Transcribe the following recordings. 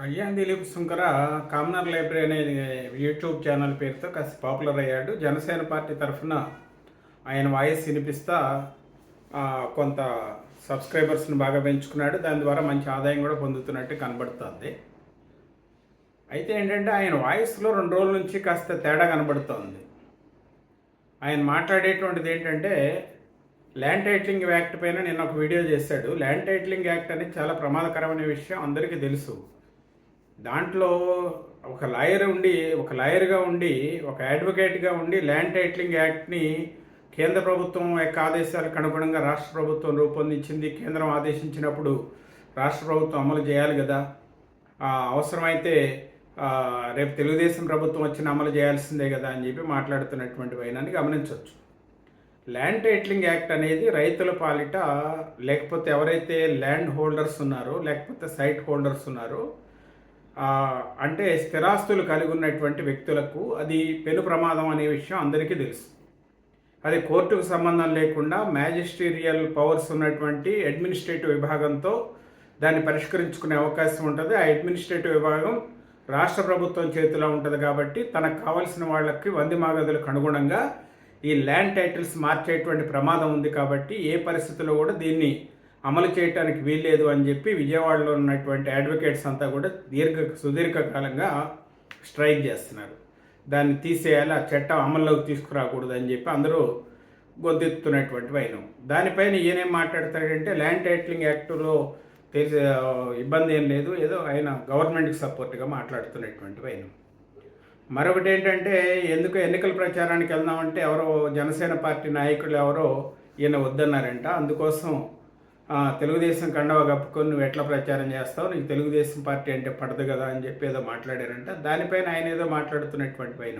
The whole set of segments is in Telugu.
కళ్యాణ్ దిలీప్ శుంకర కామనర్ లైబ్రరీ అనే యూట్యూబ్ ఛానల్ పేరుతో కాస్త పాపులర్ అయ్యాడు. జనసేన పార్టీ తరఫున ఆయన వాయిస్ వినిపిస్తా కొంత సబ్స్క్రైబర్స్ని బాగా పెంచుకున్నాడు. దాని ద్వారా మంచి ఆదాయం కూడా పొందుతున్నట్టు కనబడుతుంది. అయితే ఏంటంటే ఆయన వాయిస్లో రెండు రోజుల నుంచి కాస్త తేడా కనబడుతోంది. ఆయన మాట్లాడేటువంటిది ఏంటంటే ల్యాండ్ టైటిలింగ్ యాక్ట్ పైన నేను ఒక వీడియో చేశాడు. ల్యాండ్ టైటిలింగ్ యాక్ట్ అనేది చాలా ప్రమాదకరమైన విషయం అందరికీ తెలుసు. దాంట్లో ఒక లాయర్ ఉండి ఒక లాయర్గా ఉండి ఒక అడ్వకేట్గా ఉండి ల్యాండ్ టైటిలింగ్ యాక్ట్ని కేంద్ర ప్రభుత్వం యొక్క ఆదేశాలకు అనుగుణంగా రాష్ట్ర ప్రభుత్వం రూపొందించింది కేంద్రం ఆదేశించినప్పుడు రాష్ట్ర ప్రభుత్వం అమలు చేయాలి కదా. అవసరమైతే రేపు తెలుగుదేశం ప్రభుత్వం వచ్చిన అమలు చేయాల్సిందే కదా అని చెప్పి మాట్లాడుతున్నటువంటి వైనాన్ని గమనించవచ్చు. ల్యాండ్ టైటిలింగ్ యాక్ట్ అనేది రైతుల పాలిట లేకపోతే ఎవరైతే ల్యాండ్ హోల్డర్స్ ఉన్నారో లేకపోతే సైట్ హోల్డర్స్ ఉన్నారో అంటే స్థిరాస్తులు కలిగి ఉన్నటువంటి వ్యక్తులకు అది పెను ప్రమాదం అనే విషయం అందరికీ తెలుసు. అది కోర్టుకు సంబంధం లేకుండా మ్యాజిస్టీరియల్ పవర్స్ ఉన్నటువంటి అడ్మినిస్ట్రేటివ్ విభాగంతో దాన్ని పరిష్కరించుకునే అవకాశం ఉంటుంది. ఆ అడ్మినిస్ట్రేటివ్ విభాగం రాష్ట్ర ప్రభుత్వం చేతిలో ఉంటుంది కాబట్టి తనకు కావలసిన వాళ్ళకి వంది మాగదులకు అనుగుణంగా ఈ ల్యాండ్ టైటిల్స్ మార్చేటువంటి ప్రమాదం ఉంది కాబట్టి ఏ పరిస్థితుల్లో కూడా దీన్ని అమలు చేయడానికి వీల్లేదు అని చెప్పి విజయవాడలో ఉన్నటువంటి అడ్వకేట్స్ అంతా కూడా దీర్ఘ సుదీర్ఘకాలంగా స్ట్రైక్ చేస్తున్నారు. దాన్ని తీసేయాలి ఆ చట్టం అమల్లోకి తీసుకురాకూడదు అని చెప్పి అందరూ గొంతెత్తుతున్నటువంటి వైనం. దానిపైన ఈయనేం మాట్లాడతాడంటే ల్యాండ్ టైటిలింగ్ యాక్టులో తెలిసి ఇబ్బంది ఏం లేదు ఏదో ఆయన గవర్నమెంట్కి సపోర్ట్గా మాట్లాడుతున్నటువంటి వైనం. మరొకటి ఏంటంటే ఎందుకు ఎన్నికల ప్రచారానికి వెళ్దామంటే ఎవరో జనసేన పార్టీ నాయకులు ఎవరో ఈయన వద్దన్నారంట. అందుకోసం తెలుగుదేశం కండవ కప్పుకొని నువ్వు ఎట్లా ప్రచారం చేస్తావు? నీకు తెలుగుదేశం పార్టీ అంటే పడదు కదా అని చెప్పి ఏదో మాట్లాడారంట. దానిపైన ఆయన ఏదో మాట్లాడుతున్నటువంటి పైన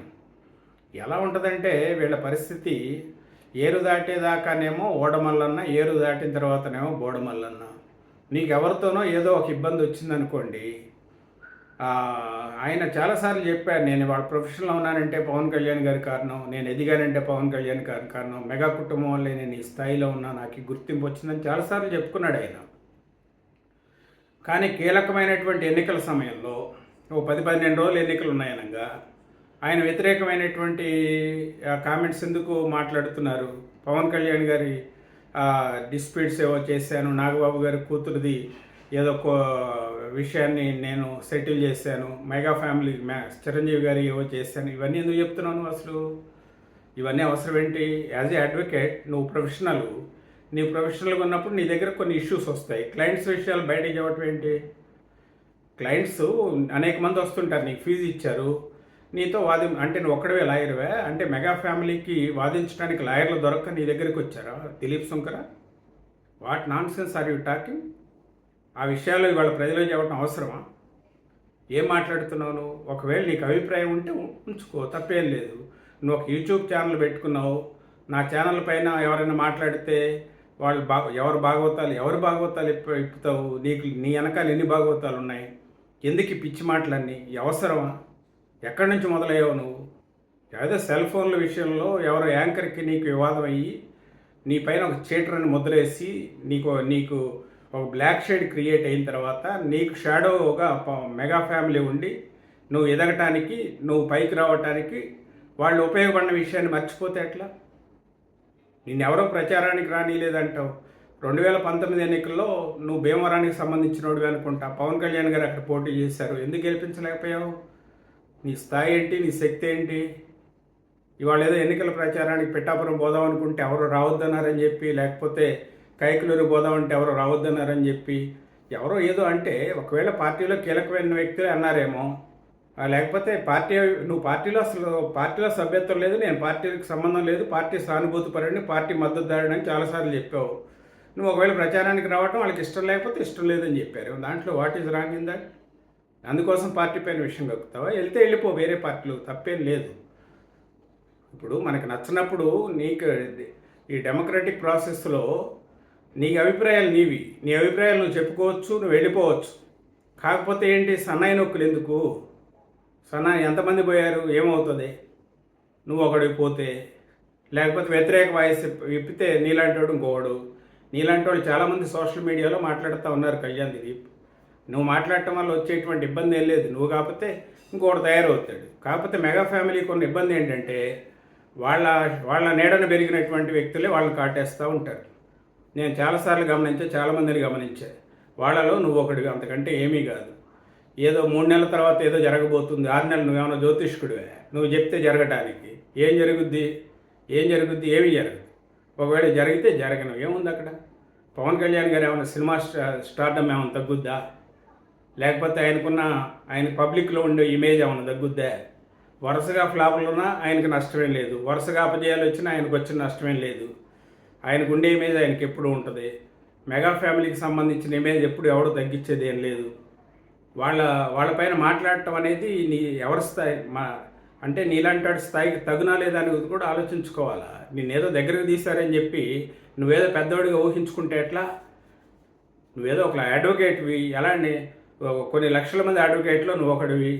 ఎలా ఉంటుందంటే వీళ్ళ పరిస్థితి ఏరు దాటేదాకానేమో ఓడమల్లన్న ఏరు దాటిన తర్వాతనేమో బోడమల్లన్న. నీకు ఎవరితోనో ఏదో ఒక ఇబ్బంది వచ్చిందనుకోండి ఆయన చాలాసార్లు చెప్పారు నేను వాళ్ళ ప్రొఫెషన్లో ఉన్నానంటే పవన్ కళ్యాణ్ గారి కారణం నేను ఎదిగానంటే పవన్ కళ్యాణ్ గారి కారణం మెగా కుటుంబం వల్లే నేను ఈ స్థాయిలో ఉన్నా నాకు గుర్తింపు వచ్చిందని చాలాసార్లు చెప్పుకున్నాడు ఆయన. కానీ కీలకమైనటువంటి ఎన్నికల సమయంలో ఓ పది పదిహేను రోజులు ఎన్నికలు ఉన్నాయనగా ఆయన వ్యతిరేకమైనటువంటి కామెంట్స్ ఎందుకు మాట్లాడుతున్నారు? పవన్ కళ్యాణ్ గారి డిస్ప్యూట్స్ ఏవో చేశాను నాగబాబు గారి కూతురుది ఏదో విషయాన్ని నేను సెటిల్ చేశాను. మెగా ఫ్యామిలీ మ్యా చిరంజీవి గారి ఏవో చేశాను. ఇవన్నీ ఎందుకు చెప్తున్నాను అసలు? ఇవన్నీ అవసరం ఏంటి? యాజ్ ఏ అడ్వకేట్ నువ్వు ప్రొఫెషనల్. నీ ప్రొఫెషనల్గా ఉన్నప్పుడు నీ దగ్గర కొన్ని ఇష్యూస్ వస్తాయి. క్లయింట్స్ విషయాలు బయటకు చెప్పడం ఏంటి? క్లయింట్స్ అనేక మంది వస్తుంటారు నీకు ఫీజు ఇచ్చారు. నీతో వాది అంటే నువ్వు ఒక్కడవే లాయర్వే? అంటే మెగా ఫ్యామిలీకి వాదించడానికి లాయర్లు దొరక్క నీ దగ్గరికి వచ్చారా? Dilip Shankara? What nonsense are you talking? ఆ విషయాలు ఇవాళ ప్రజలు చెప్పడం అవసరమా? ఏం మాట్లాడుతున్నావు నువ్వు? ఒకవేళ నీకు అభిప్రాయం ఉంటే ఉంచుకో తప్పేం లేదు. నువ్వు ఒక యూట్యూబ్ ఛానల్ పెట్టుకున్నావు. నా ఛానల్ పైన ఎవరైనా మాట్లాడితే వాళ్ళు బా ఎవరు భాగవతాలు ఎవరు భాగవతాలు ఇప్పుతావు? నీకు నీ వెనకాల ఎన్ని భాగవతాలు ఉన్నాయి? ఎందుకు ఈ పిచ్చి మాటలన్నీ? అవసరమా? ఎక్కడి నుంచి మొదలయ్యావు నువ్వు? ఏదో సెల్ ఫోన్ల విషయంలో ఎవరో యాంకర్కి నీకు వివాదం అయ్యి నీ పైన ఒక చీటర్ అని ముద్రేసి నీకు నీకు ఒక బ్లాక్ షేడ్ క్రియేట్ అయిన తర్వాత నీకు షాడోగా ప- మెగా ఫ్యామిలీ ఉండి నువ్వు ఎదగటానికి నువ్వు పైకి రావటానికి వాళ్ళు ఉపయోగపడిన విషయాన్ని మర్చిపోతే ఎట్లా? ఎవరో ప్రచారానికి రానిలేదంటావు రెండు వేల పంతొమ్మిది ఎన్నికల్లో నువ్వు భీమవరానికి సంబంధించినోడివి అనుకుంటా. పవన్ కళ్యాణ్ గారు అక్కడ పోటీ చేశారు. ఎందుకు గెలిపించలేకపోయావు? నీ స్థాయి ఏంటి? నీ శక్తి ఏంటి? ఇవాళ ఏదో ఎన్నికల ప్రచారానికి పిఠాపురం పోదాం అనుకుంటే ఎవరు రావద్దన్నారని చెప్పి లేకపోతే కైకులూరు పోదాం అంటే రావద్దన్నారని చెప్పి ఎవరో ఏదో అంటే ఒకవేళ పార్టీలో కీలకమైన వ్యక్తులే అన్నారేమో. లేకపోతే పార్టీ నువ్వు పార్టీలో అసలు పార్టీలో సభ్యత్వం లేదు నేను పార్టీకి సంబంధం లేదు పార్టీ సానుభూతి పార్టీ మద్దతుదారుడు అని చాలాసార్లు చెప్పావు. నువ్వు ఒకవేళ ప్రచారానికి రావటం వాళ్ళకి ఇష్టం లేకపోతే ఇష్టం లేదని చెప్పారు. దాంట్లో what is wrong in that అందుకోసం పార్టీ పైన విషయం కక్కుతావా? వెళ్తే వెళ్ళిపో వేరే పార్టీలు తప్పేం లేదు. ఇప్పుడు మనకు నచ్చినప్పుడు నీకు ఈ డెమోక్రటిక్ ప్రాసెస్లో నీకు అభిప్రాయాలు నీవి. నీ అభిప్రాయాలు నువ్వు చెప్పుకోవచ్చు నువ్వు వెళ్ళిపోవచ్చు. కాకపోతే ఏంటి? సన్నాయి నొక్కులు ఎందుకు? సన్నాయి ఎంతమంది పోయారు? ఏమవుతుంది? నువ్వు ఒకడికి పోతే లేకపోతే వ్యతిరేక వాయిస్ విప్పితే నీలాంటోడు ఇంకోడు నీలాంటి వాళ్ళు చాలామంది సోషల్ మీడియాలో మాట్లాడుతూ ఉన్నారు కళ్యాణ్ దిలీప్. నువ్వు మాట్లాడటం వల్ల వచ్చేటువంటి ఇబ్బంది ఏం లేదు. నువ్వు కాకపోతే ఇంకోటి తయారవుతాడు. కాకపోతే మెగా ఫ్యామిలీకి ఉన్న ఇబ్బంది ఏంటంటే వాళ్ళ వాళ్ళ నీడన పెరిగినటువంటి వ్యక్తులే వాళ్ళని కాటేస్తూ ఉంటారు. నేను చాలాసార్లు గమనించా చాలామందిని గమనించా. వాళ్ళలో నువ్వు ఒకడు అంతకంటే ఏమీ కాదు. ఏదో మూడు నెలల తర్వాత ఏదో జరగబోతుంది ఆరు నెలలు నువ్వేమైనా జ్యోతిష్కుడివే నువ్వు చెప్తే జరగటానికి. ఏం జరుగుద్ది? ఏం జరుగుద్ది? ఏమీ జరగదు. ఒకవేళ జరిగితే జరగను. ఏముంది అక్కడ? పవన్ కళ్యాణ్ గారు ఏమైనా సినిమా స్టా స్టార్డమ్ ఏమైనా తగ్గుద్దా? లేకపోతే ఆయనకున్న ఆయన పబ్లిక్లో ఉండే ఇమేజ్ ఏమైనా తగ్గుద్దా? వరుసగా ఫ్లాపులు ఉన్నా ఆయనకు నష్టమేం లేదు. వరుసగా అపజయాలు వచ్చినా ఆయనకు వచ్చిన నష్టమేం లేదు. ఆయన గుండె ఇమేజ్ ఆయనకి ఎప్పుడు ఉంటుంది. మెగా ఫ్యామిలీకి సంబంధించిన ఇమేజ్ ఎప్పుడు ఎవడు తగ్గించేది ఏం లేదు. వాళ్ళ వాళ్ళపైన మాట్లాడటం అనేది నీ ఎవరి స్థాయి మా అంటే నీలాంటి స్థాయికి తగునా లేదా కూడా ఆలోచించుకోవాలా? నేనేదో దగ్గరకు తీశారని చెప్పి నువ్వేదో పెద్దవాడిగా ఊహించుకుంటే ఎట్లా? నువ్వేదో ఒక అడ్వకేట్వి ఎలాంటి కొన్ని లక్షల మంది అడ్వకేట్లో నువ్వు ఒకడివి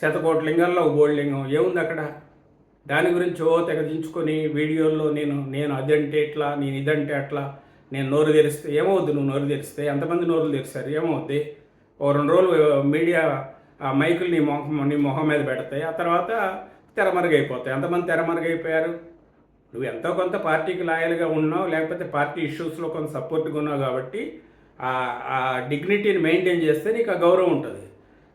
శతకోటి లింగాల్లో ఒక బోల్డ్ లింగం. ఏముంది అక్కడ? దాని గురించి ఓ తెగదించుకొని వీడియోల్లో నేను నేను అదంటే ఎట్లా నేను ఇదంటే అట్లా నేను నోరు తెరిస్తే ఏమవుద్ది నువ్వు నోరు తెరిస్తే? ఎంతమంది నోరులు తెరిస్తారు ఏమవుద్ది? ఓ రెండు రోజులు మీడియా ఆ మైకులు నీ మొహం నీ మొహం మీద పెడతాయి. ఆ తర్వాత తెరమరుగైపోతాయి ఎంతమంది తెరమరుగైపోయారు నువ్వు ఎంతో కొంత పార్టీకి లాయల్గా ఉన్నావు లేకపోతే పార్టీ ఇష్యూస్లో కొంత సపోర్ట్గా ఉన్నావు కాబట్టి ఆ డిగ్నిటీని మెయింటైన్ చేస్తే నీకు ఆ గౌరవం ఉంటుంది.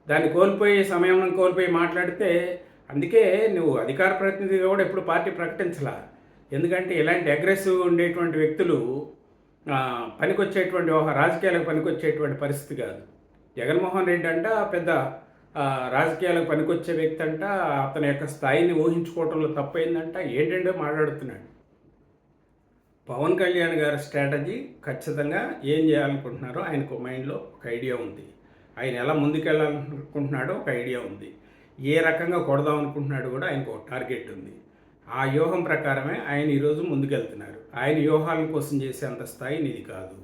దాన్ని కోల్పోయి సమయం కోల్పోయి మాట్లాడితే అందుకే నువ్వు అధికార ప్రతినిధిగా కూడా ఎప్పుడు పార్టీ ప్రకటించలా. ఎందుకంటే ఇలాంటి అగ్రెసివ్ ఉండేటువంటి వ్యక్తులు పనికొచ్చేటువంటి ఒక రాజకీయాలకు పనికొచ్చేటువంటి పరిస్థితి కాదు. జగన్మోహన్ రెడ్డి అంట పెద్ద రాజకీయాలకు పనికొచ్చే వ్యక్తి అంట అతని యొక్క స్థాయిని ఊహించుకోవటంలో తప్పైందంట ఏంటంటే మాట్లాడుతున్నాడు. పవన్ కళ్యాణ్ గారి స్ట్రాటజీ ఖచ్చితంగా ఏం చేయాలనుకుంటున్నారో ఆయనకు మైండ్లో ఒక ఐడియా ఉంది. ఆయన ఎలా ముందుకెళ్ళాలనుకుంటున్నాడో ఒక ఐడియా ఉంది. ఏ రకంగా కొడదాం అనుకుంటున్నాడు కూడా ఆయనకు ఒక టార్గెట్ ఉంది. ఆ వ్యూహం ప్రకారమే ఆయన ఈరోజు ముందుకెళ్తున్నారు. ఆయన వ్యూహాల కోసం చేసేంత స్థాయి నీది కాదు.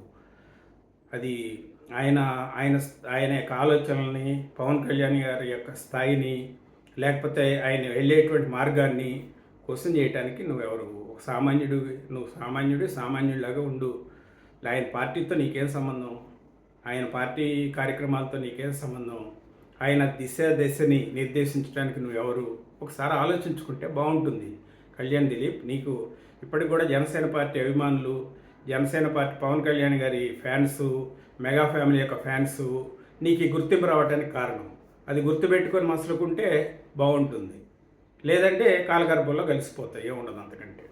అది ఆయన ఆయన ఆయన యొక్క ఆలోచనల్ని పవన్ కళ్యాణ్ గారి యొక్క స్థాయిని లేకపోతే ఆయన వెళ్ళేటువంటి మార్గాన్ని క్వశ్చన్ చేయడానికి నువ్వెవరు? ఒక సామాన్యుడు నువ్వు సామాన్యుడు సామాన్యుడిలాగా ఉండు. ఆయన పార్టీతో నీకేం సంబంధం? ఆయన పార్టీ కార్యక్రమాలతో నీకేం సంబంధం? ఆయన దిశ దశని నిర్దేశించడానికి నువ్వెవరు? ఒకసారి ఆలోచించుకుంటే బాగుంటుంది. కళ్యాణ్ దిలీప్ నీకు ఇప్పటికి కూడా జనసేన పార్టీ అభిమానులు జనసేన పార్టీ పవన్ కళ్యాణ్ గారి ఫ్యాన్స్ మెగా ఫ్యామిలీ యొక్క ఫ్యాన్స్ నీకు ఈ గుర్తింపు రావడానికి కారణం. అది గుర్తుపెట్టుకొని మసలుకుంటే బాగుంటుంది. లేదంటే కాలగర్భంలో కలిసిపోతాయి ఏముండదు అంతకంటే.